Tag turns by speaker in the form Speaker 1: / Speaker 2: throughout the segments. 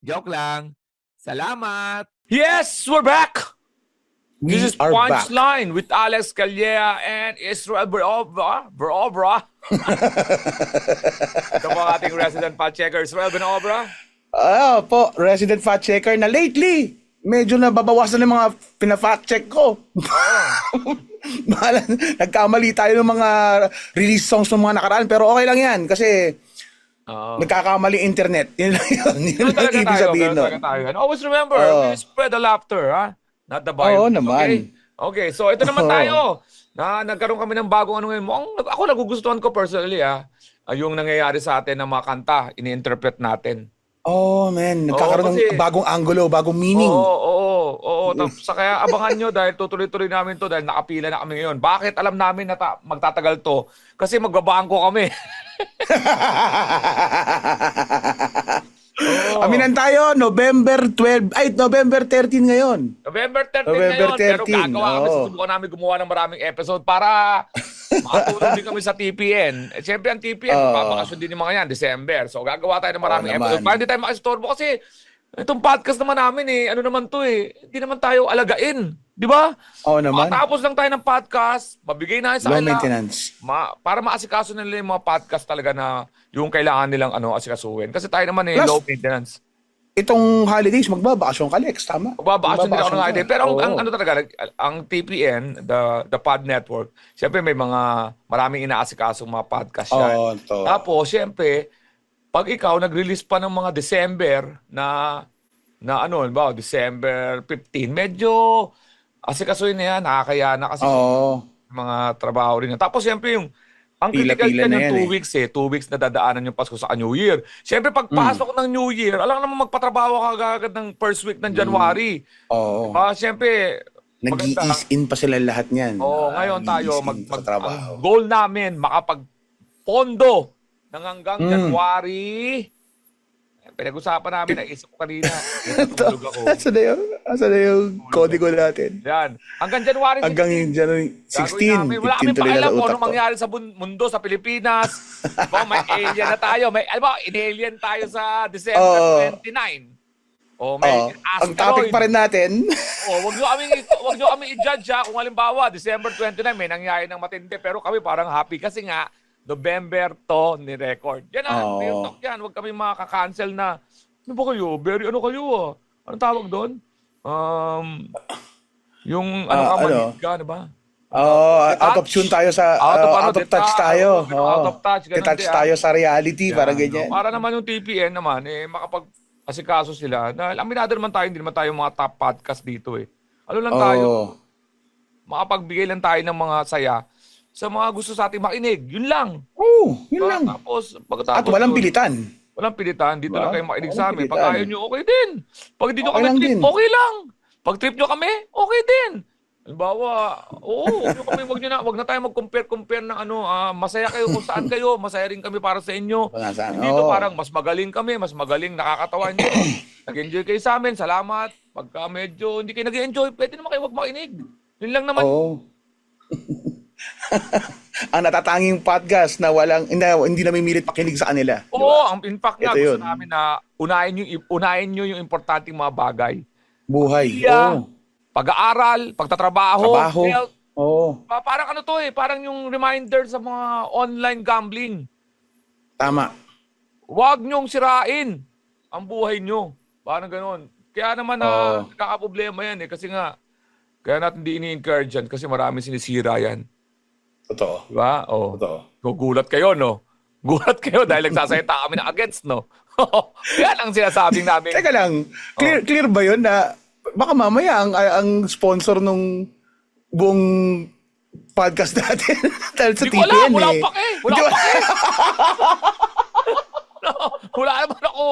Speaker 1: Joke lang. Salamat! Yes! We're back!
Speaker 2: We
Speaker 1: This is. Punchline with Alex Calleja and Israel Berobra. Berobra. Ito po ating resident fact checker, Israel Benobra.
Speaker 2: Ah, po, resident fact checker na lately, medyo nababawasan ng mga pina-fact check ko. Mahala, nagkamali tayo ng mga release songs ng mga nakaraan, pero okay lang yan kasi Nagkakamali internet. Yun lang yun. Yun
Speaker 1: Ganun
Speaker 2: lang ibig sabihin nun.
Speaker 1: talaga tayo. And always remember,
Speaker 2: Oo.
Speaker 1: we spread the laughter, ha? Not the violence.
Speaker 2: Oo naman.
Speaker 1: Okay? okay, so ito naman
Speaker 2: Oo.
Speaker 1: tayo. Na nagkaroon kami ng bagong ano ngayon. Mukhang, ako nagugustuhan ko personally, ha? ah, yung nangyayari sa atin ng mga kanta, ini-interpret natin.
Speaker 2: Oh, man. Nagkakaroon
Speaker 1: kasi-
Speaker 2: ng bagong angulo, bagong meaning.
Speaker 1: Oo, oo, oo. Tapos sa kaya abangan nyo dahil tutuloy-tuloy namin to dahil nakapila na kami ngayon. Bakit alam namin na ta- magtatagal to? Kasi magbabangko kami. Oo.
Speaker 2: Aminan tayo, November 12, ay, November 13 ngayon.
Speaker 1: November 13
Speaker 2: November
Speaker 1: ngayon, pero
Speaker 2: 13,
Speaker 1: gagawa kami,
Speaker 2: oo.
Speaker 1: susubukan namin gumawa ng maraming episode para makatulong din kami sa TPN. Eh, Siyempre ang TPN,
Speaker 2: Oo.
Speaker 1: papakasyon din yung mga yan, December. So gagawa tayo ng maraming
Speaker 2: naman.
Speaker 1: episode para hindi tayo makistorbo kasi itong podcast naman namin eh, ano naman to eh, hindi naman tayo alagain. Di ba?
Speaker 2: Oo naman.
Speaker 1: Makatapos lang tayo ng podcast, mabigay na sa
Speaker 2: Low maintenance.
Speaker 1: Ma, para maasikaso nila yung mga podcast talaga na yung kailangan nilang ano asikasuhin. Kasi tayo naman eh,
Speaker 2: Plus,
Speaker 1: low maintenance.
Speaker 2: Itong holidays, magbabakasyon ka, Lex. Tama?
Speaker 1: Magbabakasyon din ako ng
Speaker 2: ka.
Speaker 1: Pero ang, ang ano talaga, ang TPN, the the Pod Network, syempre may mga maraming inaasikasong mga podcast yan.
Speaker 2: Oo, to.
Speaker 1: Tapos, syempre, pag ikaw nag-release pa ng mga December na na ano, ba, December 15, medyo asikasuhin na yan, nakakaya na kasi
Speaker 2: Oo.
Speaker 1: mga trabaho rin. yan. Tapos, syempre, yung ang critical
Speaker 2: Pila-pila
Speaker 1: dyan
Speaker 2: na
Speaker 1: yung
Speaker 2: yan
Speaker 1: two
Speaker 2: eh.
Speaker 1: weeks eh. Two weeks na dadaanan yung Pasko sa New Year. Siyempre, pag
Speaker 2: Mm.
Speaker 1: ng New Year, alam naman magpatrabaho ka agad ng first week ng January.
Speaker 2: Oo.
Speaker 1: Ah, siyempre, maganda.
Speaker 2: Nag-i-ease in pa sila lahat niyan.
Speaker 1: Oo,
Speaker 2: Ah,
Speaker 1: ngayon tayo,
Speaker 2: nag-i-ease
Speaker 1: mag,
Speaker 2: in
Speaker 1: mag,
Speaker 2: sa trabaho.
Speaker 1: ang goal namin, makapag-pondo ng hanggang
Speaker 2: Mm.
Speaker 1: January. Pinag-usapan namin, naisip ko kanina. Natutulog ako.
Speaker 2: Asa na yung, asa na yung kodigo natin?
Speaker 1: Yan. Hanggang January 16.
Speaker 2: Hanggang January
Speaker 1: Gagawin
Speaker 2: 16,
Speaker 1: namin. Wala
Speaker 2: 15
Speaker 1: kami pakialam kung ano
Speaker 2: ko.
Speaker 1: mangyari sa mundo, sa Pilipinas. Diba, may alien na tayo. May, alam mo, in-alien tayo sa December
Speaker 2: Oo.
Speaker 1: 29. O may
Speaker 2: Oo.
Speaker 1: asteroid.
Speaker 2: Ang topic pa rin natin,
Speaker 1: Oh, wag niyo kami wag niyo kami i-judge ha. Kung halimbawa December 29 may nangyari ng matindi pero kami parang happy kasi nga November to ni record. Yan ah,
Speaker 2: Oo.
Speaker 1: real talk yan. Wag kami makaka-cancel na ano ba kayo? Very ano kayo ah? Anong tawag doon? Um yung ano
Speaker 2: Ah,
Speaker 1: ka
Speaker 2: ano?
Speaker 1: ka, ano ba?
Speaker 2: oh,
Speaker 1: Detach.
Speaker 2: out of tune tayo sa,
Speaker 1: Out of
Speaker 2: uh,
Speaker 1: ano,
Speaker 2: out of touch
Speaker 1: detach,
Speaker 2: tayo.
Speaker 1: ano, out of touch, ganun ah.
Speaker 2: tayo sa reality, para
Speaker 1: Yan,
Speaker 2: ganyan.
Speaker 1: no? Para naman yung TPN naman, eh, makapag asikaso sila. Dahil aminado naman tayo, hindi naman tayo mga top podcast dito eh. Ano lang tayo,
Speaker 2: Oo.
Speaker 1: makapagbigay lang tayo ng mga saya sa mga gusto sa ating makinig. Yun lang.
Speaker 2: Oo, yun
Speaker 1: Diba?
Speaker 2: lang.
Speaker 1: Tapos, pagkatapos
Speaker 2: At walang pilitan.
Speaker 1: Walang pilitan. Dito
Speaker 2: Diba?
Speaker 1: lang kayo makinig
Speaker 2: Walang
Speaker 1: sa amin. Pag
Speaker 2: pilitan.
Speaker 1: ayaw nyo, okay din. Pag nyo
Speaker 2: Okay
Speaker 1: kami trip,
Speaker 2: din.
Speaker 1: okay lang. Pag trip nyo kami, okay din. Halimbawa, oo, nyo kami, wag nyo na, wag na tayo mag-compare-compare ng ano, ah, masaya kayo kung saan kayo, masaya rin kami para sa inyo.
Speaker 2: Saan.
Speaker 1: Dito
Speaker 2: Oo.
Speaker 1: parang mas magaling kami, mas magaling, nakakatawa nyo. Nag-enjoy kayo sa amin, salamat. Pagka medyo hindi kayo nag-enjoy, pwede naman kayo wag makinig. Yun lang naman.
Speaker 2: Oo. ang natatanging podcast na walang hindi, hindi namimilit pakinig sa kanila.
Speaker 1: Oo,
Speaker 2: ba?
Speaker 1: ang in fact nga,
Speaker 2: Ito
Speaker 1: gusto
Speaker 2: yun.
Speaker 1: namin na unahin nyo, unahin nyo yung importanteng mga bagay.
Speaker 2: Buhay.
Speaker 1: Pamilya,
Speaker 2: Oo.
Speaker 1: pag-aaral, pagtatrabaho,
Speaker 2: Trabaho.
Speaker 1: health.
Speaker 2: Oo.
Speaker 1: Pa- parang ano to eh, parang yung reminder sa mga online gambling.
Speaker 2: Tama.
Speaker 1: Huwag nyong sirain ang buhay nyo. Parang ganun. Kaya naman na
Speaker 2: Oo.
Speaker 1: nagkakaproblema yan eh. Kasi nga, kaya natin di ini-encourage yan kasi marami sinisira yan.
Speaker 2: Totoo.
Speaker 1: Diba? Oh.
Speaker 2: Totoo.
Speaker 1: Gugulat kayo, no? Gulat kayo dahil nagsasalita kami na against, no? yan ang sinasabing namin.
Speaker 2: Teka lang, clear clear ba 'yun na baka mamaya ang ang sponsor nung buong podcast natin dahil sa
Speaker 1: Hindi ko alam,
Speaker 2: TPN
Speaker 1: wala
Speaker 2: eh.
Speaker 1: Wala
Speaker 2: Di
Speaker 1: akong
Speaker 2: ba?
Speaker 1: pake. wala naman ako.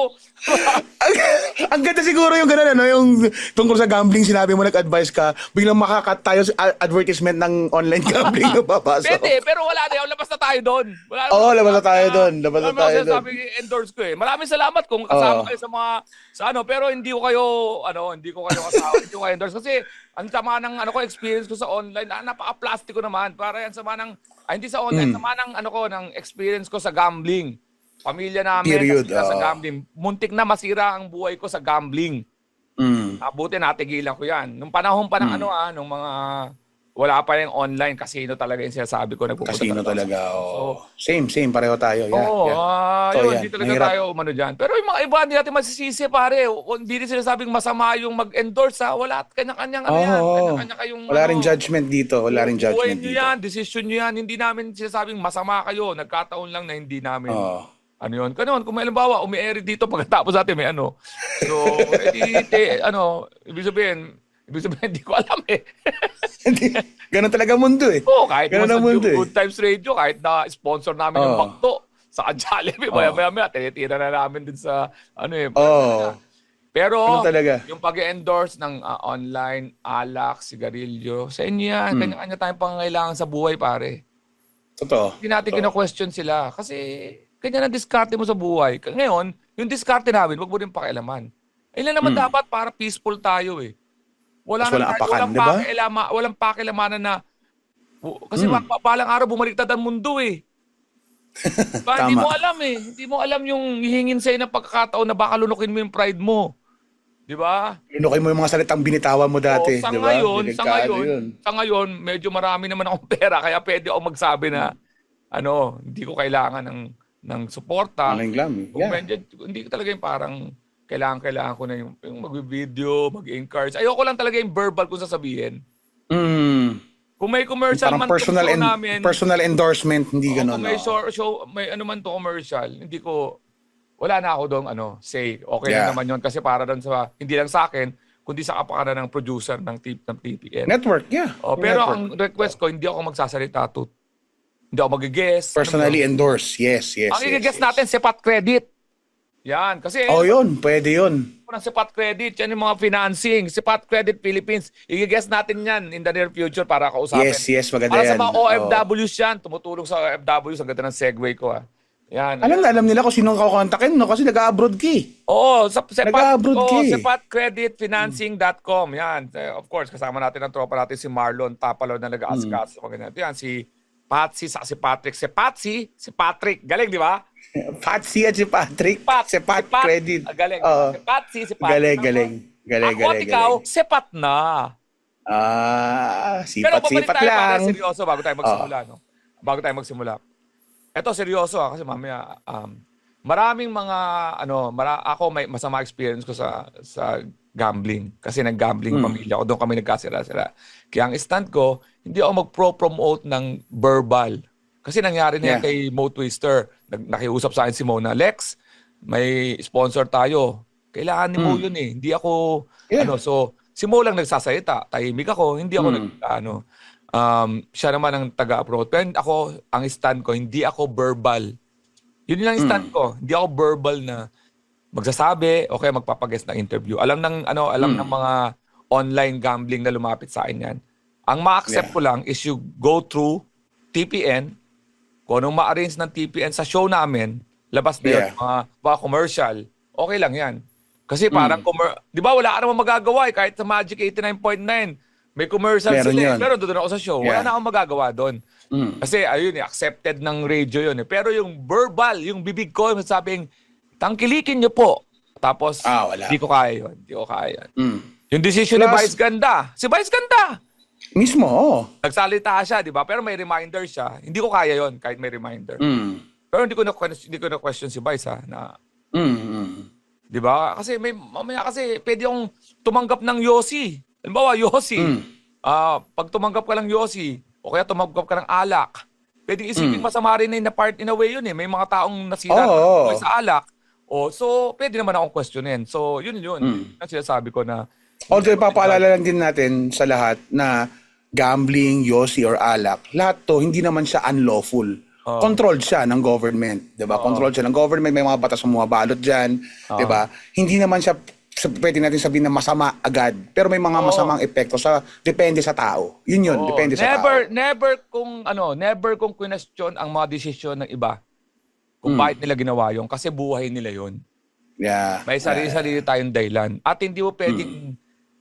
Speaker 2: ang, Ang ganda siguro yung gano'n, ano, yung tungkol sa gambling, sinabi mo nag-advise ka, biglang makakat tayo sa advertisement ng online gambling na papasok.
Speaker 1: Pwede, pero wala na. Labas na tayo doon. Wala
Speaker 2: Oo, labas na tayo doon. Labas na tayo doon.
Speaker 1: Sabi endorse ko eh. Maraming salamat kung kasama
Speaker 2: Oo.
Speaker 1: kayo sa mga sa ano, pero hindi ko kayo ano, hindi ko kayo kasama, hindi ko kayo endorse kasi ang sama ng ano ko experience ko sa online, ah, napaka-plastic ko naman. Para yan sama ng ah, hindi sa online,
Speaker 2: Mm.
Speaker 1: sama ng ano ko ng experience ko sa gambling. Pamilya namin
Speaker 2: Period,
Speaker 1: nasira sa gambling. Muntik na masira ang buhay ko sa gambling.
Speaker 2: Mm.
Speaker 1: Abuti natigilan ko yan. Nung panahon pa ng
Speaker 2: Hmm.
Speaker 1: ano ah, nung mga wala pa yung online casino talaga yung sinasabi ko. nagpupunta
Speaker 2: Casino
Speaker 1: talaga.
Speaker 2: Oh. Same, same. Pareho tayo. Yeah,
Speaker 1: Oo,
Speaker 2: yeah.
Speaker 1: ah,
Speaker 2: So,
Speaker 1: yun,
Speaker 2: yan,
Speaker 1: talaga
Speaker 2: mahirap.
Speaker 1: tayo umano dyan. Pero yung mga iba, hindi natin masisisi, pare. Hindi rin sinasabing masama yung mag-endorse, ha? Wala, kanya-kanyang ano yan. Kanya-kanya kayong,
Speaker 2: Wala
Speaker 1: ano,
Speaker 2: rin judgment dito. Wala rin judgment dito.
Speaker 1: yan, decision nyo yan. Hindi namin sinasabing masama kayo. Nagkataon lang na hindi namin.
Speaker 2: Oo.
Speaker 1: Ano yun? Ganun, kung may halimbawa, umi-air dito pagkatapos natin may ano. So, edi, te, ano, ibig sabihin, ibig sabihin, hindi ko alam eh.
Speaker 2: Ganun talaga mundo eh.
Speaker 1: Oo, kahit
Speaker 2: Ganun ang
Speaker 1: sa
Speaker 2: mundo eh.
Speaker 1: Good Times Radio, kahit na sponsor namin yung
Speaker 2: Oo.
Speaker 1: bakto sa Jollibee, maya maya maya, tinitira na namin din sa, ano eh.
Speaker 2: Oo.
Speaker 1: Pero,
Speaker 2: talaga.
Speaker 1: yung pag-endorse ng ah, online, alak, sigarilyo, sa inyo yan,
Speaker 2: Hmm.
Speaker 1: kanya-kanya tayong pangangailangan sa buhay, pare.
Speaker 2: Totoo.
Speaker 1: Hindi natin kina-question sila. Kasi, kanya na diskarte mo sa buhay. Ngayon, yung diskarte namin, wag mo rin pakialaman. Ilan naman
Speaker 2: Hmm.
Speaker 1: dapat para peaceful tayo eh. Wala nang-
Speaker 2: apakan,
Speaker 1: walang
Speaker 2: di ba?
Speaker 1: pakialama, walang pakilamanan na kasi
Speaker 2: Hmm.
Speaker 1: palang araw bumaliktad ang mundo eh. Ba, hindi mo alam eh. Hindi mo alam yung hihingin sa'yo ng pagkakataon na baka lunukin mo yung pride mo. Di ba?
Speaker 2: Lunukin mo yung mga salitang binitawan mo dati.
Speaker 1: Oo, sa
Speaker 2: di ba?
Speaker 1: ngayon, sa ngayon,
Speaker 2: yun.
Speaker 1: sa ngayon, medyo marami naman akong pera kaya pwede ako magsabi na ano, hindi ko kailangan ng ng suporta.
Speaker 2: Glam. eh.
Speaker 1: Kung
Speaker 2: Yeah.
Speaker 1: medyo, hindi ko talaga yung parang kailangan kailangan ko na yung, yung mag-video, mag-encourage. Ayoko lang talaga yung verbal kung sasabihin.
Speaker 2: Mm.
Speaker 1: Kung may commercial
Speaker 2: Parang
Speaker 1: man
Speaker 2: personal
Speaker 1: show
Speaker 2: en-
Speaker 1: namin,
Speaker 2: personal endorsement, hindi
Speaker 1: Oo,
Speaker 2: ganun.
Speaker 1: kung may
Speaker 2: no?
Speaker 1: show, show, may ano man to commercial, hindi ko, wala na ako doon, ano, say, okay
Speaker 2: Yeah.
Speaker 1: na naman yon kasi para doon sa, hindi lang sa akin, kundi sa kapakanan ng producer ng, tip, ng TPN.
Speaker 2: Network, yeah.
Speaker 1: Oh, pero
Speaker 2: network.
Speaker 1: ang request ko, hindi ako magsasalita to. Hindi ako mag-guess.
Speaker 2: Personally endorse. Yes, yes.
Speaker 1: Ang
Speaker 2: yes,
Speaker 1: i-guess
Speaker 2: yes.
Speaker 1: natin, Sepat Credit. Yan. Kasi,
Speaker 2: Oh, yun. Pwede yun.
Speaker 1: ng Sepat Credit, yan yung mga financing. Sepat Credit Philippines. I-guess natin yan in the near future para kausapin.
Speaker 2: Yes, yes. Maganda
Speaker 1: Para
Speaker 2: yan.
Speaker 1: sa mga. OFWs yan, tumutulong sa OFWs. Ang ganda ng segue ko, ah. Yan.
Speaker 2: Alam na, alam nila kung sinong kakontakin, no? Kasi nag-abroad ka eh.
Speaker 1: Oo, sa Sepat,
Speaker 2: Nag-abroad
Speaker 1: oh,
Speaker 2: ka eh.
Speaker 1: sepatcreditfinancing.com. Yan. Eh, Of course, kasama natin ang tropa natin si Marlon Tapalo na nag-aaskas.
Speaker 2: Hmm.
Speaker 1: Mm. Yan, si Patsy, sa si Patrick. Si Patsy, si Patrick. Galing, di ba?
Speaker 2: Patsy at si Patrick.
Speaker 1: Pat,
Speaker 2: si Pat
Speaker 1: Pat.
Speaker 2: Credit.
Speaker 1: Ah, galing.
Speaker 2: Oo.
Speaker 1: Si Patsy, si Patrick.
Speaker 2: Galing, galing. Galing,
Speaker 1: Ako at
Speaker 2: galing,
Speaker 1: ikaw,
Speaker 2: galing.
Speaker 1: sepat na.
Speaker 2: Ah,
Speaker 1: Pero babalik
Speaker 2: sipat-sipat
Speaker 1: tayo
Speaker 2: lang.
Speaker 1: para seryoso bago tayo magsimula. No? Bago tayo magsimula. Ito, seryoso ah, kasi mamaya, um, maraming mga, ano, mara, ako may masama experience ko sa sa gambling. Kasi nag-gambling
Speaker 2: Hmm.
Speaker 1: pamilya ko. Doon kami nagkasira-sira. Kaya ang stand ko, hindi ako mag-pro-promote ng verbal. Kasi nangyari na yan
Speaker 2: Yeah.
Speaker 1: kay Mo Twister. Nag, nakiusap sa akin si Mona, Lex, may sponsor tayo. Kailangan ni Mo yun eh. Hindi ako,
Speaker 2: Hmm. Yeah.
Speaker 1: ano, so, si Mo lang nagsasalita. Tahimik ako. Hindi ako
Speaker 2: Hmm.
Speaker 1: nag, ano, um, siya naman ang taga-approach. Pero ako, ang stand ko, hindi ako verbal. Yun lang stand
Speaker 2: Hmm.
Speaker 1: ko. Hindi ako verbal na magsasabi o kaya magpapaguest ng interview. Alam ng ano, alam
Speaker 2: Hmm.
Speaker 1: ng mga online gambling na lumapit sa akin yan. Ang ma-accept
Speaker 2: Yeah.
Speaker 1: ko lang is you go through TPN, kung anong ma-arrange ng TPN sa show namin, labas na yun,
Speaker 2: Yeah.
Speaker 1: mga, mga commercial, okay lang yan. Kasi
Speaker 2: Hmm.
Speaker 1: parang, commer- di ba wala ka naman magagawa eh, kahit sa Magic 89.9, may commercial
Speaker 2: Meron
Speaker 1: sila eh.
Speaker 2: yun.
Speaker 1: Pero doon ako sa show, wala
Speaker 2: Yeah.
Speaker 1: na akong magagawa doon.
Speaker 2: Mm.
Speaker 1: Kasi ayun eh, accepted ng radio yun eh. Pero yung verbal, yung bibig ko, sabing, tangkilikin nyo po. Tapos,
Speaker 2: Ah, wala.
Speaker 1: di ko kaya yun. Di ko kaya yun.
Speaker 2: Mm.
Speaker 1: Yung decision ni
Speaker 2: Plus-
Speaker 1: Vice Ganda. Si Vice Ganda!
Speaker 2: Mismo, oo.
Speaker 1: Nagsalita siya, di ba? Pero may reminder siya. Hindi ko kaya yon kahit may reminder.
Speaker 2: Mm.
Speaker 1: Pero hindi ko na hindi ko na question si Vice ha, na
Speaker 2: Mm.
Speaker 1: Di ba? Kasi may mamaya kasi pwede akong tumanggap ng Yossi. Halimbawa, Yossi.
Speaker 2: Mm.
Speaker 1: Ah, pag tumanggap ka ng Yossi o kaya tumanggap ka ng alak, pwede isipin
Speaker 2: Mm.
Speaker 1: masama rin na part in a way yun eh. May mga taong nasira ng
Speaker 2: oo.
Speaker 1: buhay sa alak. O, so, pwede naman akong questionin. So, yun yun.
Speaker 2: Mm.
Speaker 1: Ang sinasabi ko na
Speaker 2: Although ipapaalala lang din natin sa lahat na gambling, yosi, or alak, lahat to hindi naman siya unlawful.
Speaker 1: Oo.
Speaker 2: Controlled siya ng government, 'di ba? Controlled siya ng government, may mga batas bumabalot diyan, 'di ba? Hindi naman siya sa- pwede natin sabihin na masama agad. Pero may mga
Speaker 1: Oo.
Speaker 2: masamang epekto sa depende sa tao. Yun yun,
Speaker 1: Oo,
Speaker 2: depende sa
Speaker 1: never,
Speaker 2: tao.
Speaker 1: Never kung ano, never kung question ang mga desisyon ng iba. Kung
Speaker 2: Hmm.
Speaker 1: bakit nila ginawa yun. Kasi buhay nila yun.
Speaker 2: Yeah.
Speaker 1: May sarili-sarili tayong dahilan. At hindi mo pwedeng
Speaker 2: Hmm.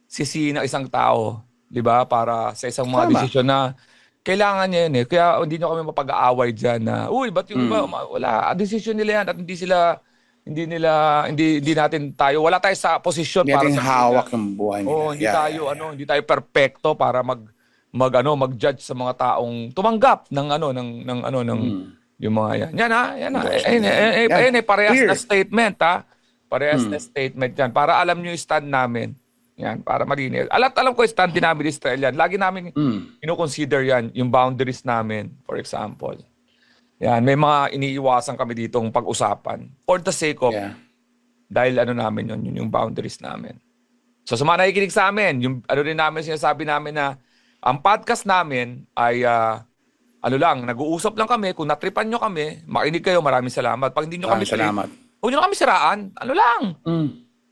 Speaker 1: sisihin ng isang tao, di ba? Para sa isang mga
Speaker 2: Tama.
Speaker 1: desisyon na kailangan niya yun eh. Kaya hindi nyo kami mapag-aaway dyan na, uy, ba't yung iba,
Speaker 2: Hmm.
Speaker 1: wala, desisyon nila yan at hindi sila, hindi nila, hindi, hindi natin tayo, wala tayo sa posisyon
Speaker 2: Hindi
Speaker 1: para sa
Speaker 2: hawak yung buhay nila.
Speaker 1: Oo, hindi
Speaker 2: Yeah,
Speaker 1: tayo
Speaker 2: yeah,
Speaker 1: ano, hindi tayo perpekto para mag mag ano, mag-judge sa mga taong tumanggap ng ano ng ng ano ng yung mga yan. Yan ha, yan ha. Eh, eh, eh, eh,
Speaker 2: Yeah,
Speaker 1: ayun eh, parehas
Speaker 2: clear.
Speaker 1: na statement ha. Parehas na statement yan. Para alam nyo yung stand namin. Yan, para malinis. Alam, alam ko yung stand din namin Israel yan. Lagi namin
Speaker 2: Mm.
Speaker 1: ino-consider yan, yung boundaries namin, for example. Yan, may mga iniiwasan kami ditong pag-usapan. For the sake of
Speaker 2: Yeah.
Speaker 1: dahil ano namin yun, yun yung boundaries namin. So sa mga nakikinig sa amin, yung ano rin namin sinasabi namin na ang podcast namin ay ah, ano lang, nag-uusap lang kami. Kung natripan nyo kami, makinig kayo, maraming salamat. Pag hindi nyo kami
Speaker 2: salamat.
Speaker 1: huwag nyo kami siraan. Ano lang,
Speaker 2: Mm.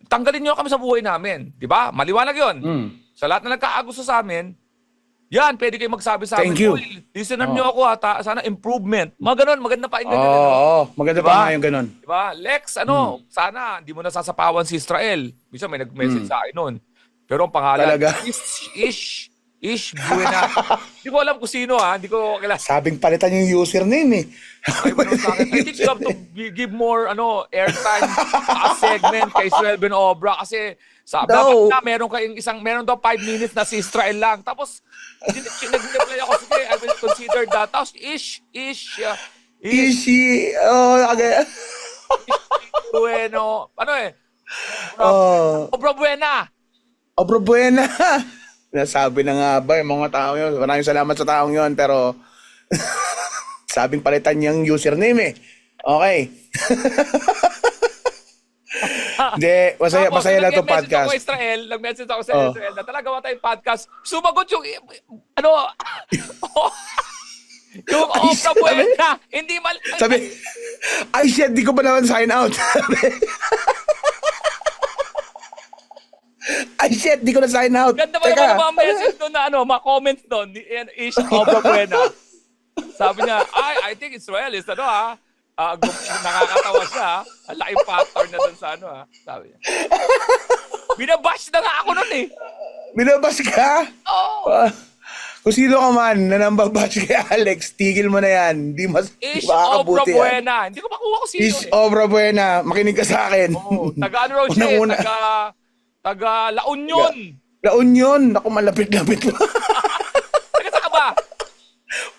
Speaker 1: tanggalin nyo kami sa buhay namin. Di ba? Maliwanag yun.
Speaker 2: Mm.
Speaker 1: Sa lahat na nagkaagusto sa amin, yan, pwede kayo magsabi sa
Speaker 2: Thank
Speaker 1: amin,
Speaker 2: you.
Speaker 1: "Uy, listener nyo ako ha, ta- sana improvement. Mga ganun, maganda pa
Speaker 2: Oo,
Speaker 1: yun. ano?
Speaker 2: oo. maganda
Speaker 1: Diba?
Speaker 2: pa nga yung ganun.
Speaker 1: Diba? Lex, ano, sana hindi mo nasasapawan si Israel. Bisa may nag-message sa akin noon. Pero ang pangalan,
Speaker 2: Talaga?
Speaker 1: Ish, Ish, Ish Buena. Hindi ko alam kung sino ha, hindi ko kilala.
Speaker 2: Sabing palitan yung username eh.
Speaker 1: Ay, ano sa akin. I think you have to gi- give more ano airtime a segment kay Israel Ben Obra kasi sa
Speaker 2: No.
Speaker 1: dapat na meron kayong isang meron daw 5 minutes na si Israel lang. Tapos nag-reply ako sige, I will consider that. Tapos ish ish uh, ish
Speaker 2: Ishi. Oh, okay.
Speaker 1: bueno. Ano eh?
Speaker 2: Oh.
Speaker 1: Obra buena.
Speaker 2: Obra buena. Nasabi na nga ba yung mga tao yun. Maraming salamat sa taong yun. Pero sabing palitan niyang username eh. Okay. Hindi, masaya,
Speaker 1: Tapos,
Speaker 2: masaya lang itong podcast.
Speaker 1: Ako Israel, nag-message ako sa
Speaker 2: Oh.
Speaker 1: Israel na talaga wa tayong podcast. Sumagot yung, ano, yung Obra
Speaker 2: sabi-
Speaker 1: Buena. Hindi mal...
Speaker 2: Sabi, ay shit, di ko pa naman sign out. Ay shit, di ko na sign out.
Speaker 1: Ganda pa naman ang mga message doon na ano, mga comments doon. Ish Obra Buena. Sabi niya, ay, I think Israel is ano ha. ah, gum- nakakatawa siya ha. Ang laking factor na doon sa ano ha. Sabi niya. Binabash na nga ako noon eh.
Speaker 2: Binabas ka?
Speaker 1: Oh.
Speaker 2: Ah, kung sino ka man na nambabash kay Alex, tigil mo na yan. Di mas
Speaker 1: Ish Obra. Buena. Hindi ko makuha kung sino
Speaker 2: Ish
Speaker 1: eh.
Speaker 2: Obra Buena. Makinig ka sa akin.
Speaker 1: Oh, taga ano raw siya eh, taga, taga La Union.
Speaker 2: La Union. Ako malapit-lapit mo.
Speaker 1: Taga saan ka ba?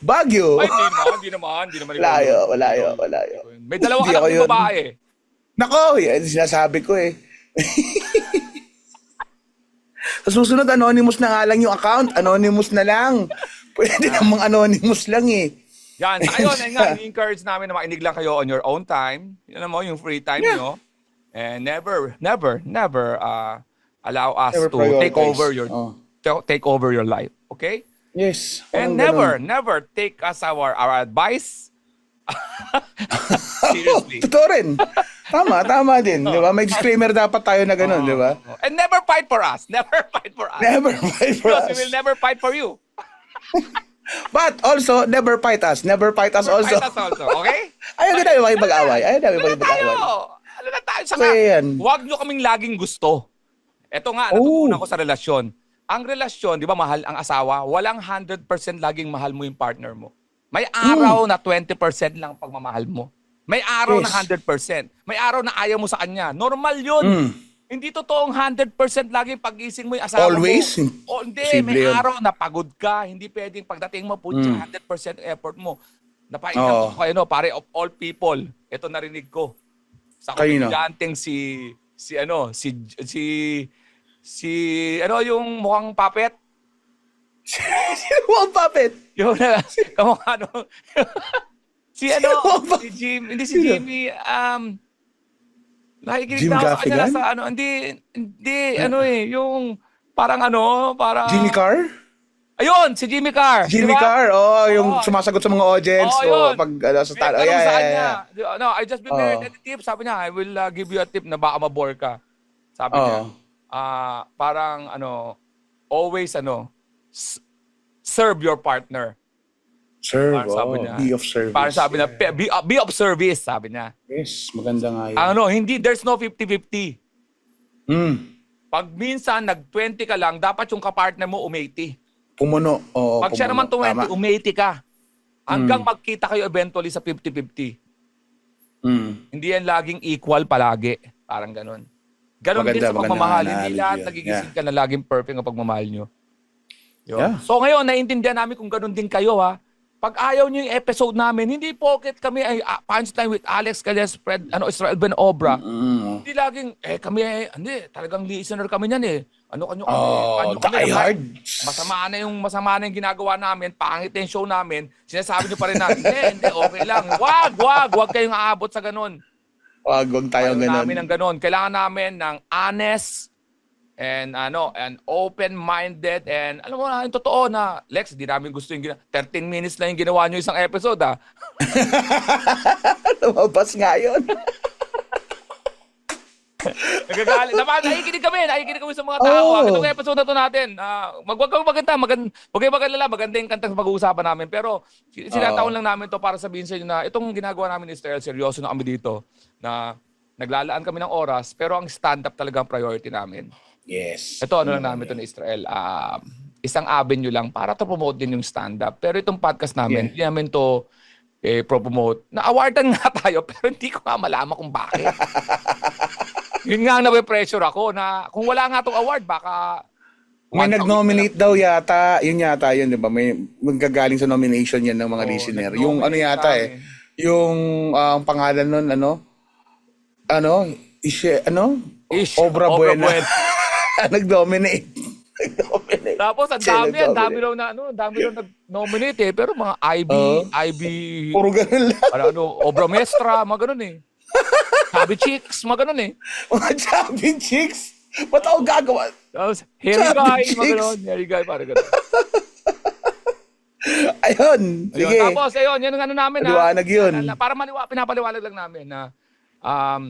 Speaker 2: Baguio.
Speaker 1: Ay, hindi naman, hindi naman, hindi naman.
Speaker 2: Walayo, walayo, walayo.
Speaker 1: May dalawa ng
Speaker 2: yun.
Speaker 1: babae.
Speaker 2: Nako, yan sinasabi ko eh. Sa susunod, anonymous na nga lang yung account. Anonymous na lang. Pwede namang anonymous lang eh.
Speaker 1: Yan, sa ayun, ayun nga, encourage namin na makinig lang kayo on your own time. Yan mo, yung free time
Speaker 2: Yeah.
Speaker 1: nyo. And never, never, never uh, allow us
Speaker 2: Never
Speaker 1: to take
Speaker 2: prioritize.
Speaker 1: over your
Speaker 2: Oh.
Speaker 1: to- take over your life. Okay?
Speaker 2: Yes.
Speaker 1: And never,
Speaker 2: ganun.
Speaker 1: never take us our our advice. Seriously.
Speaker 2: Totoo rin. Tama, tama din. Di ba? May disclaimer dapat tayo na ganun, di ba?
Speaker 1: And never fight for us. Never fight for us.
Speaker 2: Never fight for
Speaker 1: Because
Speaker 2: us.
Speaker 1: we will never fight for you.
Speaker 2: But also, never fight us. Never fight us
Speaker 1: Never
Speaker 2: also.
Speaker 1: fight us also. Okay?
Speaker 2: Ayaw din tayo makipag-away. Ayaw
Speaker 1: na tayo?
Speaker 2: makipag-away.
Speaker 1: Ano na tayo? Saka,
Speaker 2: yan.
Speaker 1: huwag nyo kaming laging gusto. Ito nga,
Speaker 2: Oh.
Speaker 1: natutunan ko sa relasyon. Ang relasyon, di ba, mahal ang asawa, walang 100% laging mahal mo yung partner mo. May araw na 20% lang pagmamahal mo. May araw na
Speaker 2: Yes.
Speaker 1: 100%. May araw na ayaw mo sa kanya. Normal yun.
Speaker 2: Mm.
Speaker 1: Hindi totoong 100% laging pagising mo yung asawa
Speaker 2: Always?
Speaker 1: mo. O, hindi,
Speaker 2: Posible
Speaker 1: may
Speaker 2: yun.
Speaker 1: araw na pagod ka. Hindi pwedeng pagdating mo, putya, 100% effort mo. Napaingat
Speaker 2: Mm. Oo.
Speaker 1: ko kayo, no, pare of all people. Ito narinig ko. Sa
Speaker 2: Kanino?
Speaker 1: komedyanteng si, si ano, si, si, si, ano yung mukhang puppet?
Speaker 2: Sino mo ang puppet?
Speaker 1: Yung na, kamukha ano, si ano, si Jim, hindi si? Jimmy, um, nakikinig
Speaker 2: Jim
Speaker 1: na ako
Speaker 2: Gaffigan?
Speaker 1: sa ano, hindi, hindi, ano eh, yung, parang ano, parang,
Speaker 2: Jimmy Carr?
Speaker 1: Ayun, si Jimmy Carr.
Speaker 2: Jimmy
Speaker 1: di ba?
Speaker 2: Carr, oh, yung sumasagot sa mga audience. Oh,
Speaker 1: yun.
Speaker 2: pag ano, sa tal- oh, yeah, yeah, yeah.
Speaker 1: No, I just married.
Speaker 2: Oo.
Speaker 1: Any tip? Sabi niya, I will uh, give you a tip na baka mabore ka. Sabi niya,
Speaker 2: Oo.
Speaker 1: ah, parang ano, always ano, serve your partner.
Speaker 2: Serve,
Speaker 1: Parang sabi
Speaker 2: oh,
Speaker 1: niya.
Speaker 2: be of service.
Speaker 1: Parang sabi niya,
Speaker 2: Yeah.
Speaker 1: be, be of service, sabi niya.
Speaker 2: Yes, maganda nga yun.
Speaker 1: Ano, hindi, there's no 50-50.
Speaker 2: Mm.
Speaker 1: Pag minsan nag-20 ka lang, dapat yung kapartner mo umeti.
Speaker 2: Pumuno. Oo,
Speaker 1: Pag siya naman
Speaker 2: pumuno.
Speaker 1: 20, umeti ka. Hanggang magkita kayo eventually sa 50-50.
Speaker 2: Tama. Mm.
Speaker 1: Hindi yan laging equal palagi. Parang ganun. Ganun din
Speaker 2: Maganda,
Speaker 1: sa pagmamahal.
Speaker 2: maganda
Speaker 1: Hindi
Speaker 2: analogy
Speaker 1: lahat
Speaker 2: yun.
Speaker 1: nagigising ka na laging perfect ang pagmamahal nyo. Yun.
Speaker 2: Yeah.
Speaker 1: So ngayon, naiintindihan namin kung ganun din kayo ha. Pag ayaw nyo yung episode namin, hindi pocket kami ay ah, punchline with Alex Calles, Fred, ano, Israel Ben Obra.
Speaker 2: Mm.
Speaker 1: Hindi laging, eh kami, eh, hindi, talagang listener kami niyan eh. Ano kanyo kami?
Speaker 2: Oh,
Speaker 1: ano
Speaker 2: die hard.
Speaker 1: Masama na yung masama na yung ginagawa namin, pangit na yung show namin, sinasabi nyo pa rin na, hindi, hindi, okay lang. Wag, wag, wag kayong aabot sa ganun.
Speaker 2: Wag, wag tayo
Speaker 1: Ayaw
Speaker 2: ganun.
Speaker 1: namin ng ganun. Kailangan namin ng honest and ano and open-minded and alam mo na yung totoo na Lex, di namin gusto yung gina- 13 minutes lang yung ginawa nyo isang episode ah.
Speaker 2: Lumabas nga yun.
Speaker 1: Nagagalit. Naman, nakikinig kami. Nakikinig kami sa mga tao. Oh. Itong episode na to natin. Uh, magwag kang maganda. Maganda. Huwag kayo magalala. Maganda yung kantang pag-uusapan namin. Pero sin- sinataon lang namin to para sabihin sa inyo na itong ginagawa namin ni Israel, seryoso na kami dito. Na naglalaan kami ng oras. Pero ang stand-up talaga ang priority namin.
Speaker 2: Yes.
Speaker 1: Ito ano lang namin to ni Israel. ah, isang avenue lang para to promote din yung stand-up. Pero itong podcast namin,
Speaker 2: Yeah.
Speaker 1: hindi namin to eh, promote. Na-awardan nga tayo, pero hindi ko nga malaman kung bakit. Yun nga ang nape-pressure ako na kung wala nga tong award, baka...
Speaker 2: May nag-nominate daw yata, yun yata yun, di ba? May magagaling sa nomination yan ng mga
Speaker 1: Oo,
Speaker 2: listener. Yung ano yata eh, yung ah, ang pangalan nun, ano? Ano? Ishe, ano?
Speaker 1: Ish,
Speaker 2: Obra,
Speaker 1: Obra
Speaker 2: Buena.
Speaker 1: Buena.
Speaker 2: nag-dominate. nag-dominate.
Speaker 1: Tapos ang dami
Speaker 2: nag-nominate.
Speaker 1: dami raw na ano, dami raw nag-nominate eh. Pero mga IB,
Speaker 2: Oo.
Speaker 1: IB,
Speaker 2: Puro ganun lang.
Speaker 1: ano, ano, Obra Mestra, mga ganun eh. Sabi Chicks, mga ganun eh.
Speaker 2: Mga chubby chicks. Ba't ako gagawa?
Speaker 1: Tapos, Harry
Speaker 2: Sabi
Speaker 1: Guy, mga
Speaker 2: Chicks.
Speaker 1: ganun. Harry Guy, parang ganun.
Speaker 2: Ayun.
Speaker 1: Ayun,
Speaker 2: Sige.
Speaker 1: Tapos, ayun, yun ang ano namin. ha.
Speaker 2: Maliwanag yun.
Speaker 1: Na- Para maliwa, pinapaliwanag lang namin na um,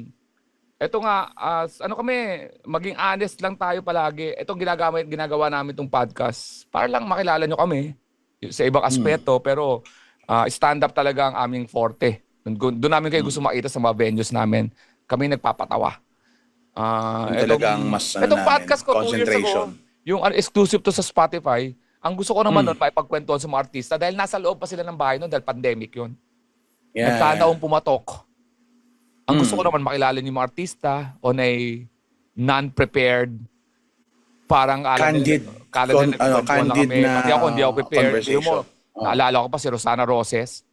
Speaker 1: eto nga, as, ano kami, maging honest lang tayo palagi. Itong ginagawa, ginagawa namin itong podcast. Para lang makilala nyo kami sa ibang
Speaker 2: Hmm.
Speaker 1: aspeto. Pero ah, stand-up talaga ang aming forte. Doon, namin kayo gusto makita sa mga venues namin. Kami nagpapatawa. Ah,
Speaker 2: Yun talaga ang mas, ano
Speaker 1: itong
Speaker 2: namin,
Speaker 1: podcast ko, two years
Speaker 2: concentration.
Speaker 1: ago, yung ano, exclusive to sa Spotify, ang gusto ko naman
Speaker 2: Hmm.
Speaker 1: nun, paipagkwentuhan sa mga artista dahil nasa loob pa sila ng bahay nun dahil pandemic yun.
Speaker 2: Yeah.
Speaker 1: Nagkataong pumatok. Ang gusto
Speaker 2: Mm.
Speaker 1: ko naman makilala yung mga artista on a non-prepared parang alam
Speaker 2: Candid.
Speaker 1: nila, kala
Speaker 2: Con-
Speaker 1: nila
Speaker 2: ano,
Speaker 1: nagkwentuhan lang
Speaker 2: candid
Speaker 1: kami.
Speaker 2: na
Speaker 1: Pati ako hindi ako prepared. Mo.
Speaker 2: Oh.
Speaker 1: naalala ko pa si Rosana Roses.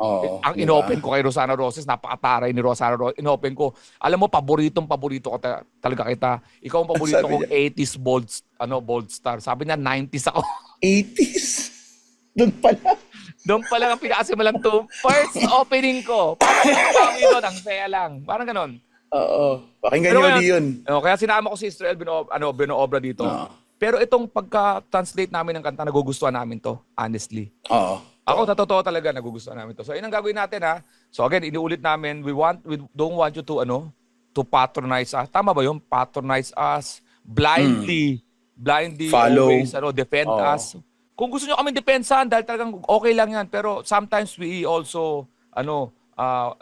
Speaker 2: Oo,
Speaker 1: ang
Speaker 2: di ba?
Speaker 1: inopen ko kay Rosana Roses, napakataray ni Rosana Roses. Inopen ko. Alam mo, paboritong paborito ko ta- talaga kita. Ikaw ang paborito
Speaker 2: Sabi
Speaker 1: kong 80s bold, ano, bold star. Sabi niya, 90s ako.
Speaker 2: 80s. Doon pala.
Speaker 1: Doon pa lang ang pinakasimulang to. First opening ko. Parang kami doon, ang saya lang. Parang ganon.
Speaker 2: Oo. Pakinggan
Speaker 1: ngayon-
Speaker 2: ulit yun.
Speaker 1: Oh, kaya sinama ko si Israel Bino, ano, Binoobra dito.
Speaker 2: Oo.
Speaker 1: Pero itong pagka-translate namin ng kanta, nagugustuhan namin to, honestly.
Speaker 2: Oo.
Speaker 1: Ako, sa totoo talaga, nagugustuhan namin to. So, yun ang gagawin natin, ha? So, again, iniulit namin, we want, we don't want you to, ano, to patronize us. Tama ba yun? Patronize us. Blindly. Blindly
Speaker 2: Hmm. Follow.
Speaker 1: always, ano, defend
Speaker 2: Oo.
Speaker 1: us. Kung gusto nyo kami depensahan, dahil talagang okay lang yan. Pero sometimes we also, ano, uh,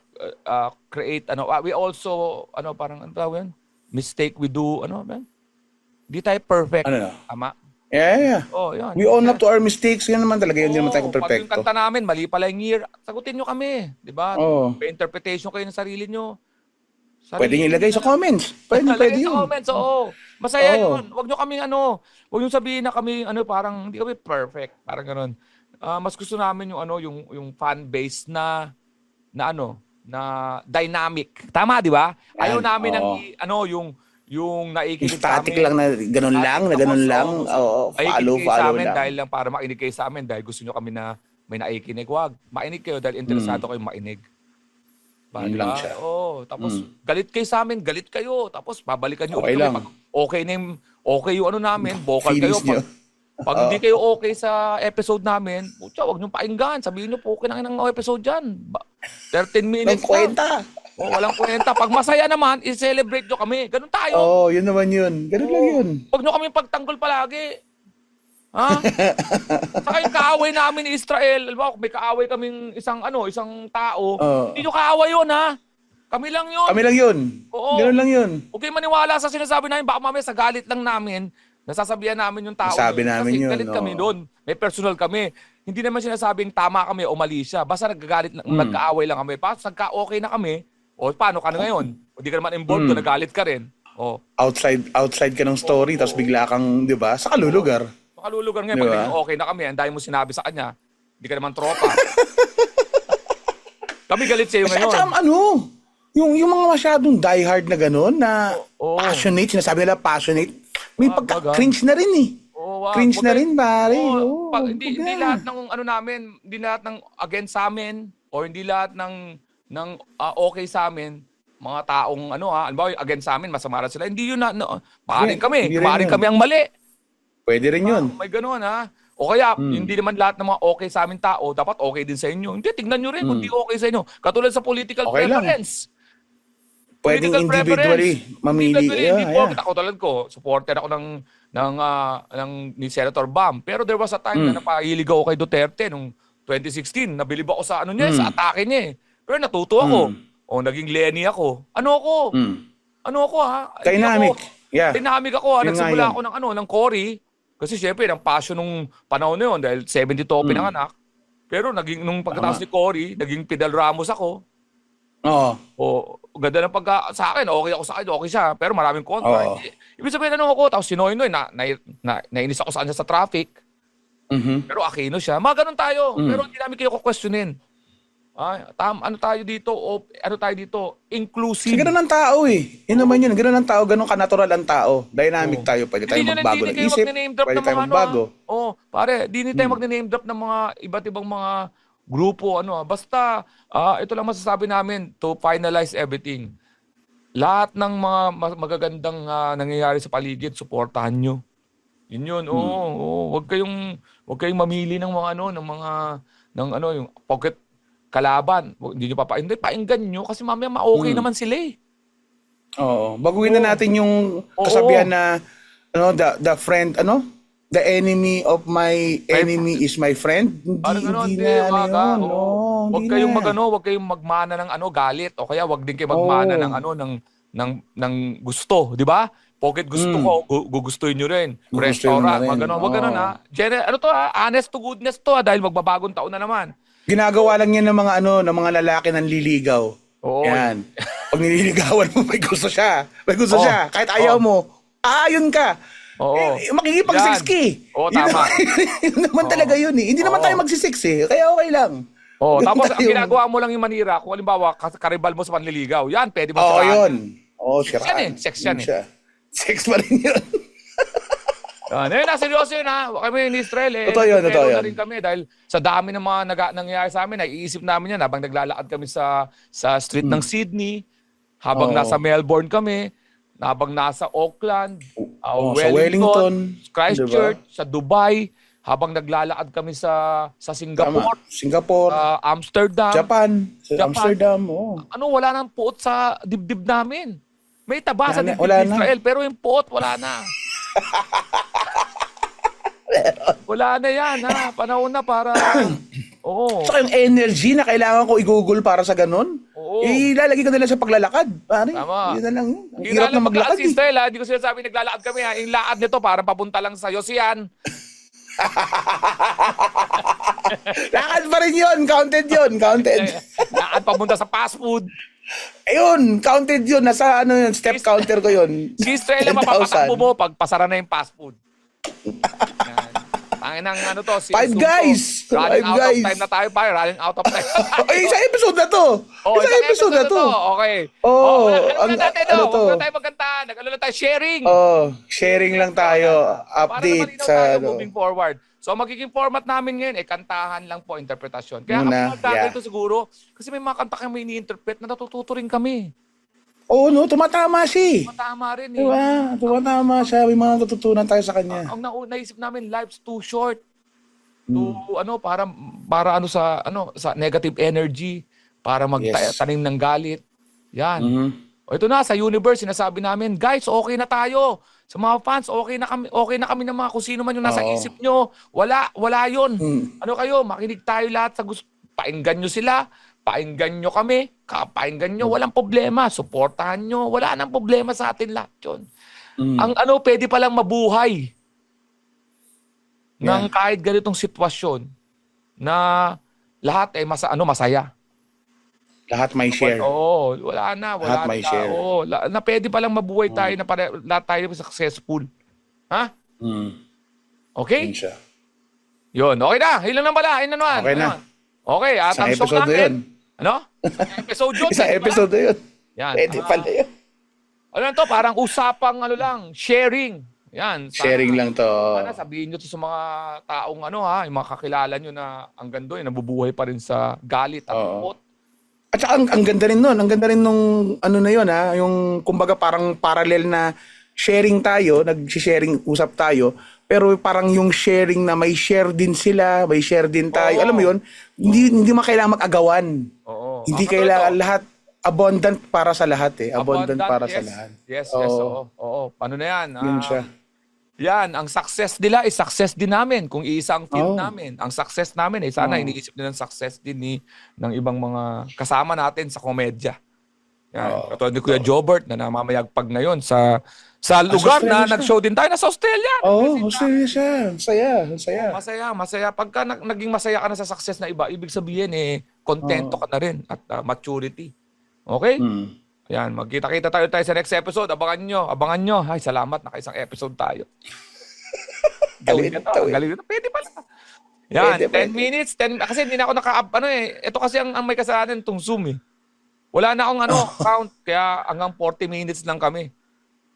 Speaker 1: uh, create, ano, uh, we also, ano, parang, ano tawag yun? Mistake we do, ano, man? Hindi tayo perfect.
Speaker 2: Ano na?
Speaker 1: Tama?
Speaker 2: Yeah, yeah.
Speaker 1: Oh, yun.
Speaker 2: We own up to our mistakes. Yan naman talaga. Yun din naman tayo
Speaker 1: Pag yung
Speaker 2: perfecto.
Speaker 1: kanta namin, mali pala yung year, sagutin nyo kami. Di ba?
Speaker 2: Oo.
Speaker 1: May interpretation kayo ng sarili nyo. Sarili
Speaker 2: Pwede nyo ilagay sa comments. Pwede,
Speaker 1: Lagay
Speaker 2: pwede
Speaker 1: sa
Speaker 2: yun.
Speaker 1: comments, oo. Masaya
Speaker 2: Oo.
Speaker 1: yun. Huwag nyo kaming ano, huwag nyo sabihin na kami, ano, parang, hindi kami perfect. Parang ganun. Ah, mas gusto namin yung, ano, yung, yung fan base na, na ano, na dynamic. Tama, di ba? Ayaw
Speaker 2: Yan,
Speaker 1: namin ng,
Speaker 2: oo.
Speaker 1: i- ano, yung, yung naikinig sa
Speaker 2: static
Speaker 1: amin.
Speaker 2: lang na ganun lang, na ganun lang.
Speaker 1: oo, Makikinig
Speaker 2: follow,
Speaker 1: kayo sa
Speaker 2: follow
Speaker 1: amin
Speaker 2: lang.
Speaker 1: dahil lang para makinig kayo sa amin dahil gusto nyo kami na may naikinig. Wag, mainig kayo dahil interesado kayong mainig. Ba,
Speaker 2: Hmm. Yun
Speaker 1: di
Speaker 2: lang siya.
Speaker 1: Oo, tapos
Speaker 2: Mm.
Speaker 1: galit kayo sa amin, galit kayo. Tapos babalikan nyo
Speaker 2: Okay lang.
Speaker 1: pag okay na yung, okay yung ano namin, vocal kayo.
Speaker 2: Nyo.
Speaker 1: Pag, Pag hindi kayo okay sa episode namin, putya, wag niyong pakinggan. Sabihin niyo po, okay na ng episode dyan. Ba- 13
Speaker 2: Ng
Speaker 1: minutes lang.
Speaker 2: kwenta.
Speaker 1: Oh, walang kwenta. Pag masaya naman, i-celebrate nyo kami. Ganun tayo.
Speaker 2: Oo, oh, yun naman yun. Ganun lang yun.
Speaker 1: Huwag nyo kami pagtanggol palagi. Ha? Saka yung kaaway namin ni Israel, alam mo, may kaaway kaming isang ano, isang tao,
Speaker 2: Oo.
Speaker 1: hindi nyo kaaway yun, ha? Kami lang yun.
Speaker 2: Kami lang yun.
Speaker 1: Oo.
Speaker 2: Ganun lang yun.
Speaker 1: Huwag kayong maniwala sa sinasabi namin. Baka mamaya sa galit lang namin, nasasabihan namin yung tao. Yun.
Speaker 2: namin
Speaker 1: Kasi
Speaker 2: yun,
Speaker 1: galit kami
Speaker 2: oo.
Speaker 1: doon. May personal kami. Hindi naman sinasabing tama kami o mali siya. Basta nagagalit,
Speaker 2: Mm.
Speaker 1: nagkaaway lang kami. Pa, nagka-okay na kami, o paano ka na ngayon? O di ka naman involved
Speaker 2: Mm.
Speaker 1: doon, nagalit ka rin. O,
Speaker 2: Outside outside ka ng story, tapos bigla kang, di ba, sa kalulugar.
Speaker 1: makalulugar ngayon.
Speaker 2: Di
Speaker 1: Pag naging okay na kami, ang dahil mo sinabi sa kanya, hindi ka naman tropa. kami galit sa'yo
Speaker 2: At
Speaker 1: ngayon.
Speaker 2: saka ano, yung, yung mga masyadong diehard na gano'n, na
Speaker 1: Oo.
Speaker 2: passionate, sinasabi nila passionate, may
Speaker 1: Ah,
Speaker 2: pagka-cringe na rin eh.
Speaker 1: Oo, wag-
Speaker 2: Cringe
Speaker 1: wag
Speaker 2: na rin, pare.
Speaker 1: Oo, pag- hindi, hindi lahat ng ano namin, hindi lahat ng against sa amin or hindi lahat ng ng ah, okay sa amin mga taong ano ha, alam against sa amin, masama rin sila. Hindi yun na, no, maaaring
Speaker 2: Hindi,
Speaker 1: kami,
Speaker 2: yun.
Speaker 1: kami ang mali.
Speaker 2: Pwede rin yun.
Speaker 1: Ah, may ganun ha. O kaya,
Speaker 2: Hmm.
Speaker 1: hindi naman lahat ng mga okay sa amin tao, dapat okay din sa inyo. Hindi, tignan nyo rin kung
Speaker 2: Hmm.
Speaker 1: hindi okay sa inyo. Katulad sa political
Speaker 2: Okay lang. Pwedeng
Speaker 1: Political
Speaker 2: individually
Speaker 1: preference.
Speaker 2: mamili.
Speaker 1: Individually,
Speaker 2: Yeah,
Speaker 1: hindi
Speaker 2: yeah.
Speaker 1: po. Ako tulad ko, supporter ako ng ng ah, ng ni Senator Bam. Pero there was a time
Speaker 2: Mm.
Speaker 1: na napahilig ako kay Duterte nung 2016. Nabilib ako sa ano niya,
Speaker 2: Mm.
Speaker 1: sa atake niya. eh. Pero natuto ako.
Speaker 2: Mm.
Speaker 1: O naging Lenny ako. Ano ako?
Speaker 2: Mm.
Speaker 1: Ano ako ha?
Speaker 2: Dynamic.
Speaker 1: Ako,
Speaker 2: Yeah.
Speaker 1: dynamic ako ha. Nagsimula ako ng ano, ng Cory. Kasi syempre, ng passion nung panahon na yun dahil 72 ako
Speaker 2: Mm.
Speaker 1: pinanganak. Pero naging nung pagkatapos ni Cory, naging Fidel Ramos ako.
Speaker 2: Oo.
Speaker 1: O, ganda ng pagka sa akin, okay ako sa akin, okay siya, pero maraming kontra.
Speaker 2: Oo.
Speaker 1: Ibig sabihin ano ako, tapos si Noy Noy, na, na, na, nainis ako sa kanya sa traffic,
Speaker 2: Mhm.
Speaker 1: pero Aquino siya. Mga ganun tayo,
Speaker 2: Mm.
Speaker 1: pero hindi namin kayo questionin. Ay, tam, ano tayo dito, o ano tayo dito, inclusive.
Speaker 2: Kasi ganun ang tao eh. Yun naman yun. Ganun ang tao. Ganun ka-natural ang tao. Dynamic
Speaker 1: Oo.
Speaker 2: tayo. Pwede tayo
Speaker 1: Hindi na-
Speaker 2: magbago
Speaker 1: hindi
Speaker 2: ng isip. Pwede tayo
Speaker 1: ano,
Speaker 2: magbago.
Speaker 1: ah. Oo, pare, di ni tayo
Speaker 2: Hmm.
Speaker 1: magne-name drop ng mga iba't ibang mga grupo ano. ah. Basta ah, ito lang masasabi namin to finalize everything. Lahat ng mga ma- magagandang ah, nangyayari sa paligid, suportahan nyo. Yun yun. Oo,
Speaker 2: Hmm.
Speaker 1: oo. Wag kayong wag kayong mamili ng mga ano, ng mga ng ano yung pocket kalaban. Wag- Hindi nyo papa hindi painggan nyo kasi mamaya ma-okay
Speaker 2: Hmm.
Speaker 1: naman sila eh.
Speaker 2: Oo. Baguhin na
Speaker 1: Oo.
Speaker 2: natin yung
Speaker 1: Oo.
Speaker 2: kasabihan na ano, the, the friend, ano? The enemy of my enemy is my friend. Hindi,
Speaker 1: Parang gano'n,
Speaker 2: hindi
Speaker 1: hindi,
Speaker 2: na, ano yun.
Speaker 1: Oo. Huwag
Speaker 2: hindi
Speaker 1: kayong magano, huwag kayong magmana ng ano galit o kaya wag din kayo magmana
Speaker 2: Oo.
Speaker 1: ng ano ng ng ng gusto, di ba? Pocket gusto
Speaker 2: Mm.
Speaker 1: ko, gu- gugustuhin nyo rin.
Speaker 2: Gugustuhin
Speaker 1: Restaurant, wag ganun, wag ganun ha. Gener- ano to ha? Honest to goodness to ha dahil magbabagong taon na naman.
Speaker 2: Ginagawa lang yan ng mga ano, ng mga lalaki ng liligaw.
Speaker 1: Oo.
Speaker 2: Yan. Pag nililigawan mo, may gusto siya. May gusto
Speaker 1: Oo.
Speaker 2: siya. Kahit ayaw
Speaker 1: Oo.
Speaker 2: mo, aayon ka.
Speaker 1: Oo.
Speaker 2: Eh, makikipag-sex
Speaker 1: Yan.
Speaker 2: ka eh.
Speaker 1: Oo,
Speaker 2: Yun
Speaker 1: tama.
Speaker 2: naman- yun naman talaga yun eh. Hindi naman
Speaker 1: Oo.
Speaker 2: tayo magsisex eh. Kaya okay lang.
Speaker 1: Oh,
Speaker 2: Yun
Speaker 1: tapos ang
Speaker 2: tayo.
Speaker 1: ginagawa mo lang yung manira, kung halimbawa ka- karibal mo sa panliligaw, yan, pwede mo
Speaker 2: Oo,
Speaker 1: siraan.
Speaker 2: yun. Oo,
Speaker 1: Sex
Speaker 2: siraan.
Speaker 1: yan eh. Sex yan eh.
Speaker 2: Sex pa rin yun.
Speaker 1: Ano yun, na seryoso yun ha. Kami ni Israel eh.
Speaker 2: Totoo yun, totoo
Speaker 1: na
Speaker 2: yun.
Speaker 1: rin kami dahil sa dami ng mga naga, nangyayari sa amin, naiisip namin yan habang naglalakad kami sa sa street ng Sydney, habang
Speaker 2: Hmm. Oo.
Speaker 1: nasa Melbourne kami, habang nasa Auckland, uh,
Speaker 2: Oo, sa
Speaker 1: Wellington,
Speaker 2: Wellington,
Speaker 1: Christchurch, sa Dubai, habang naglalakad kami sa sa
Speaker 2: Tama.
Speaker 1: Singapore,
Speaker 2: Singapore,
Speaker 1: sa Amsterdam.
Speaker 2: Japan,
Speaker 1: Japan.
Speaker 2: Amsterdam. Oh.
Speaker 1: Ano, wala nang puot sa dibdib namin. May taba
Speaker 2: Wala
Speaker 1: sa dibdib
Speaker 2: wala na.
Speaker 1: Israel, pero yung puot, wala na. wala na yan, ha? Panahon na para... Oo.
Speaker 2: Saka yung energy na kailangan ko i-google para sa ganun,
Speaker 1: Oo.
Speaker 2: ilalagay ko nila sa paglalakad. Pare,
Speaker 1: Tama.
Speaker 2: yun na lang. Ang
Speaker 1: Hindi
Speaker 2: hirap na maglakad
Speaker 1: si
Speaker 2: eh.
Speaker 1: Ha? Hindi ko sinasabi naglalakad kami, ha? Yung lakad nito, parang papunta lang sa Yosian.
Speaker 2: Lakad pa rin yun, counted yun, counted.
Speaker 1: lakad papunta sa fast food.
Speaker 2: Ayun, counted yun. Nasa ano yun, step counter ko yun.
Speaker 1: Si
Speaker 2: 10,000.
Speaker 1: mapapatakbo mo pag pasara na yung fast food. Ng ano to, si
Speaker 2: Five guys!
Speaker 1: Running
Speaker 2: Five
Speaker 1: out
Speaker 2: guys!
Speaker 1: of time na tayo pa, running out of time.
Speaker 2: Ay, isang episode na to.
Speaker 1: Oh,
Speaker 2: isang episode na to.
Speaker 1: Okay.
Speaker 2: Oo,
Speaker 1: Oh, ano
Speaker 2: ang-
Speaker 1: na natin,
Speaker 2: ano
Speaker 1: ano
Speaker 2: to?
Speaker 1: Huwag na tayo magkantahan. Nag-ano na tayo, sharing.
Speaker 2: Oh, sharing lang tayo.
Speaker 1: Para
Speaker 2: Update
Speaker 1: naman
Speaker 2: sa
Speaker 1: tayo
Speaker 2: ano.
Speaker 1: moving forward. So, magiging format namin ngayon, eh, kantahan lang po, interpretasyon. Kaya
Speaker 2: Muna,
Speaker 1: ang mga
Speaker 2: yeah.
Speaker 1: ito siguro, kasi may mga kanta kami ini-interpret na natututo rin kami.
Speaker 2: Oo, no, tumatama siya. eh.
Speaker 1: Tama rin eh.
Speaker 2: Di ba? Tumatama siya. May mga natutunan tayo sa kanya.
Speaker 1: Ang nau- naisip namin, life's too short. To ano para para ano sa ano sa negative energy para magtanim
Speaker 2: Yes.
Speaker 1: ng galit. Yan.
Speaker 2: Mhm.
Speaker 1: O ito na sa universe sinasabi namin, guys, okay na tayo. Sa mga fans, okay na kami, okay na kami ng mga kung sino man yung nasa
Speaker 2: Oo.
Speaker 1: isip nyo. Wala, wala 'yon.
Speaker 2: Mm.
Speaker 1: Ano kayo, makinig tayo lahat sa gusto. Painggan nyo sila, painggan nyo kami, kapainggan nyo, walang problema. Suportahan nyo, wala nang problema sa atin lahat yun.
Speaker 2: Mm.
Speaker 1: Ang ano, pwede palang mabuhay ng
Speaker 2: Yeah.
Speaker 1: kahit ganitong sitwasyon na lahat ay masa, ano, masaya.
Speaker 2: Lahat may share.
Speaker 1: Oo, wala na, wala
Speaker 2: Lahat may
Speaker 1: na.
Speaker 2: share.
Speaker 1: Oo, la- na pwede palang mabuhay tayo na pare, lahat tayo successful. Ha?
Speaker 2: Mm.
Speaker 1: Okay?
Speaker 2: Yun
Speaker 1: okay na. Ilan na pala? Ilan naman?
Speaker 2: Okay na.
Speaker 1: Okay, at
Speaker 2: Isang
Speaker 1: ang
Speaker 2: episode na yun.
Speaker 1: Ano? Episode yun.
Speaker 2: Isang
Speaker 1: pala.
Speaker 2: episode yun.
Speaker 1: Yan.
Speaker 2: Pwede
Speaker 1: ah,
Speaker 2: pala yun.
Speaker 1: Ano lang to? Parang usapang ano lang, sharing. Yan. sana-
Speaker 2: Sharing lang to.
Speaker 1: Sana sabihin nyo to sa mga taong ano ha, yung mga kakilala nyo na ang gando, eh, nabubuhay pa rin sa galit at lungkot.
Speaker 2: At saka ang, ang ganda rin nun. Ang ganda rin nung ano na yun ha. Yung kumbaga parang parallel na sharing tayo, nag-sharing usap tayo. Pero parang yung sharing na may share din sila, may share din tayo.
Speaker 1: Oo.
Speaker 2: Alam mo yun? Hindi hindi mo kailangan mag-agawan.
Speaker 1: Oo.
Speaker 2: Hindi
Speaker 1: Ah,
Speaker 2: kailangan
Speaker 1: ito.
Speaker 2: lahat abundant para sa lahat eh. Abundant, para
Speaker 1: yes.
Speaker 2: sa lahat.
Speaker 1: Yes, yes,
Speaker 2: Oo.
Speaker 1: oo. Oo, Paano na yan?
Speaker 2: Yun
Speaker 1: Ah,
Speaker 2: siya.
Speaker 1: Yan, ang success nila is success din namin kung iisa ang
Speaker 2: Oo.
Speaker 1: field namin. Ang success namin eh sana
Speaker 2: Oo.
Speaker 1: iniisip din ng success din ni ng ibang mga kasama natin sa komedya. Yan.
Speaker 2: Oo.
Speaker 1: Katulad ni Kuya Jobert na namamayagpag ngayon sa sa lugar
Speaker 2: Australia
Speaker 1: na
Speaker 2: siya.
Speaker 1: nag-show din tayo na sa Australia.
Speaker 2: Oo, oh, Australia siya. Ang saya, ang saya.
Speaker 1: Masaya, masaya. Pagka nag- naging masaya ka na sa success na iba, ibig sabihin eh, kontento
Speaker 2: Oo.
Speaker 1: ka na rin at ah, maturity. Okay?
Speaker 2: Mm.
Speaker 1: Yan, magkita-kita tayo tayo sa next episode. Abangan nyo, abangan nyo. Ay, salamat, nakaisang episode tayo. Galing na to, galing na to. Pwede pala. Yan,
Speaker 2: Pwede,
Speaker 1: 10
Speaker 2: pwede.
Speaker 1: minutes, 10, kasi hindi na ako naka, ano eh, ito kasi ang, ang may kasalanan itong Zoom eh. Wala na akong ano, count, kaya hanggang 40 minutes lang kami.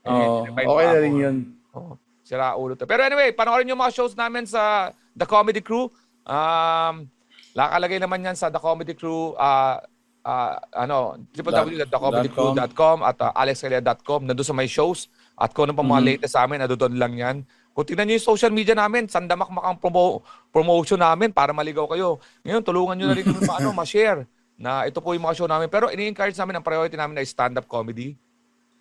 Speaker 2: Oo,
Speaker 1: Eh,
Speaker 2: okay na rin yun.
Speaker 1: Oh, sira ulo to. Pero anyway, panoorin yung mga shows namin sa The Comedy Crew. Um, lakalagay naman yan sa The Comedy Crew, ah ah, ano, www.thecomedycrew.com at uh, alexcalia.com. Nandun sa may shows. At kung ano pa mga
Speaker 2: Mhm.
Speaker 1: latest sa amin, nandun lang yan. Kung tingnan nyo yung social media namin, sandamakmak ang promo, promotion namin para maligaw kayo. Ngayon, tulungan nyo na rin kami paano, ma-share na ito po yung mga show namin. Pero ini-encourage namin, ang priority namin ay stand-up comedy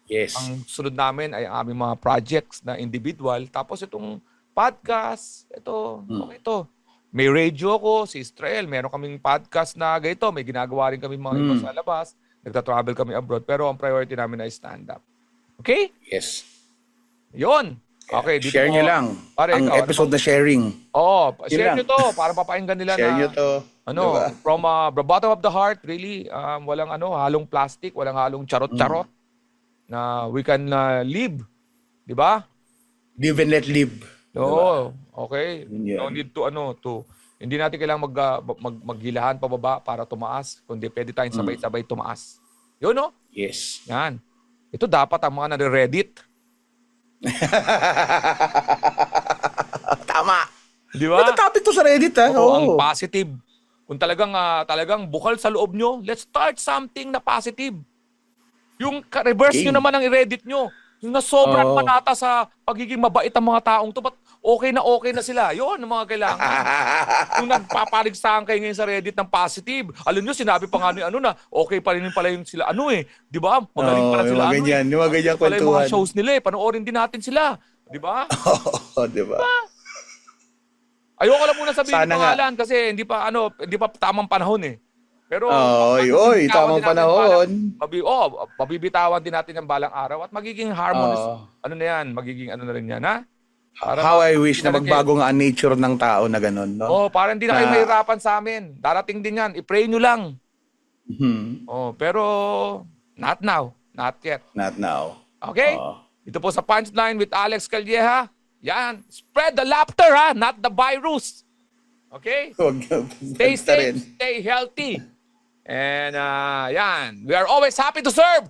Speaker 2: Yes.
Speaker 1: ang sunod namin ay ang aming mga projects na individual. Tapos itong podcast, ito,
Speaker 2: Hmm.
Speaker 1: okay ito. May radio ko, si Israel, meron kaming podcast na ganito. May ginagawa rin kami mga iba
Speaker 2: Hmm.
Speaker 1: sa labas. Nagta-travel kami abroad. Pero ang priority namin ay stand-up. Okay?
Speaker 2: Yes.
Speaker 1: Yun. Okay, dito
Speaker 2: Share
Speaker 1: po-
Speaker 2: nyo lang.
Speaker 1: Pare,
Speaker 2: ang
Speaker 1: ikaw, ano
Speaker 2: episode na sharing.
Speaker 1: Oo,
Speaker 2: Yun
Speaker 1: share nyo to para mapakinggan nila
Speaker 2: Share
Speaker 1: na
Speaker 2: nyo to.
Speaker 1: Ano,
Speaker 2: Diba?
Speaker 1: from uh, the bottom of the heart, really, um, walang ano, halong plastic, walang halong charot-charot
Speaker 2: Mm.
Speaker 1: na we can uh, live. Di ba?
Speaker 2: Live and let live.
Speaker 1: Oo, okay.
Speaker 2: Yun
Speaker 1: No need to ano, to hindi natin kailangan mag, uh, mag maghilahan pababa para tumaas, kundi pwede tayong
Speaker 2: Mm.
Speaker 1: sabay-sabay tumaas. Yun no?
Speaker 2: Yes.
Speaker 1: Yan. Ito dapat ang mga nare-Reddit.
Speaker 2: Tama.
Speaker 1: Di ba?
Speaker 2: Ito topic to sa Reddit ha.
Speaker 1: Oo, ang
Speaker 2: Oo.
Speaker 1: positive. Kung talagang ah, talagang bukal sa loob nyo, let's start something na positive. Yung reverse
Speaker 2: Okay.
Speaker 1: nyo naman ang i-reddit nyo. Yung na sobrang
Speaker 2: Oo.
Speaker 1: panata sa pagiging mabait ang mga taong to, but okay na okay na sila. Yun ang mga kailangan. Kung nagpapaligsahan kayo ngayon sa Reddit ng positive, alam nyo, sinabi pa nga ni ano na, okay pa rin pala yung sila, ano eh, di ba? Magaling
Speaker 2: Oo,
Speaker 1: pala sila, ano
Speaker 2: ganyan,
Speaker 1: eh.
Speaker 2: yung mga ganyan
Speaker 1: Pala yung mga
Speaker 2: kwentuhan.
Speaker 1: shows nila eh, panoorin din natin sila. Di ba?
Speaker 2: Oo, di ba?
Speaker 1: Ayoko lang muna sabihin
Speaker 2: Sana nga.
Speaker 1: pangalan kasi hindi pa ano, hindi pa tamang panahon eh. Pero
Speaker 2: Oy, oy, tamang panahon.
Speaker 1: balang- mabi, oh, mabibitawan din natin ng balang araw at magiging harmonious.
Speaker 2: Oo.
Speaker 1: Ano na yan? Magiging ano na rin yan, ha? Para
Speaker 2: How I wish na magbago nga ang nature ng tao na ganun, no?
Speaker 1: Oh, para hindi na kayo mahirapan sa amin. Darating din yan. I-pray nyo lang.
Speaker 2: Hmm,
Speaker 1: Oh, pero not now. Not yet.
Speaker 2: Not now.
Speaker 1: Okay?
Speaker 2: Oo.
Speaker 1: Ito po sa Punchline with Alex Calleja. Yan. Spread the laughter, ha? Not the virus. Okay? Stay safe, stay healthy. And uh, yan, we are always happy to serve.